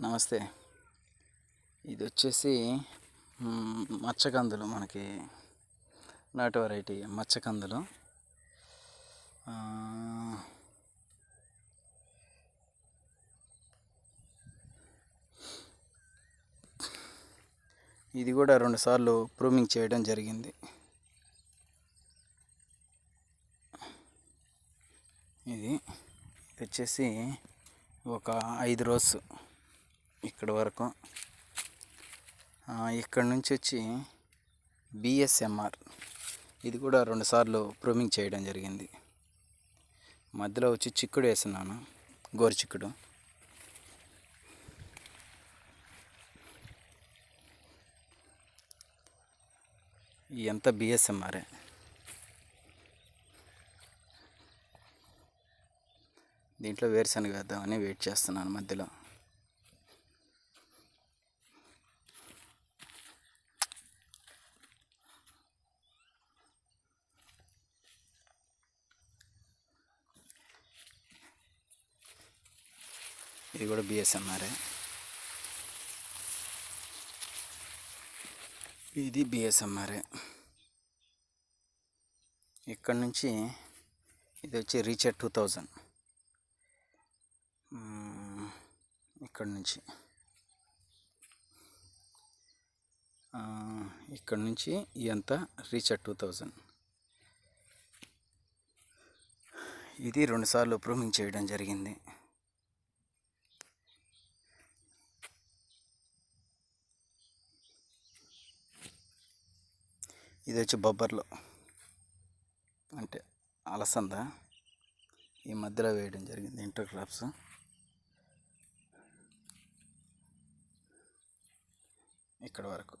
నమస్తే. ఇది వచ్చేసి మచ్చకందులు మనకి. నాటు వెరైటీ మచ్చకందులు. ఇది కూడా రెండుసార్లు ప్రూమింగ్ చేయడం జరిగింది. ఇది వచ్చేసి ఒక ఐదు రోజు ఇక్కడ వరకు. ఇక్కడ నుంచి వచ్చి బిఎస్ఎంఆర్ ఇది కూడా రెండుసార్లు ప్రూమింగ్ చేయడం జరిగింది. మధ్యలో వచ్చి చిక్కుడు వేస్తున్నాను గోరు చిక్కుడు. ఎంత బిఎస్ఎంఆరే దీంట్లో వేరుశనగ వేద్దామని వెయిట్ చేస్తున్నాను మధ్యలో. ఇది కూడా బిఎస్ఎన్ఆర్ఏ ఇది బిఎస్ఎన్ఆర్ఏ ఇక్కడ నుంచి ఇది వచ్చి రీచర్ టూ థౌజండ్ ఇక్కడ నుంచి. ఇక్కడ నుంచి ఇదంతా రీచర్ టూ థౌజండ్ ఇది రెండుసార్లు ప్రూమింగ్ చేయడం జరిగింది. ఇది వచ్చి బొబ్బర్లు. అంటే అలసంద. ఈ మధ్యలో వేయడం జరిగింది ఇంటర్ క్రాప్స్. ఇక్కడ వరకు.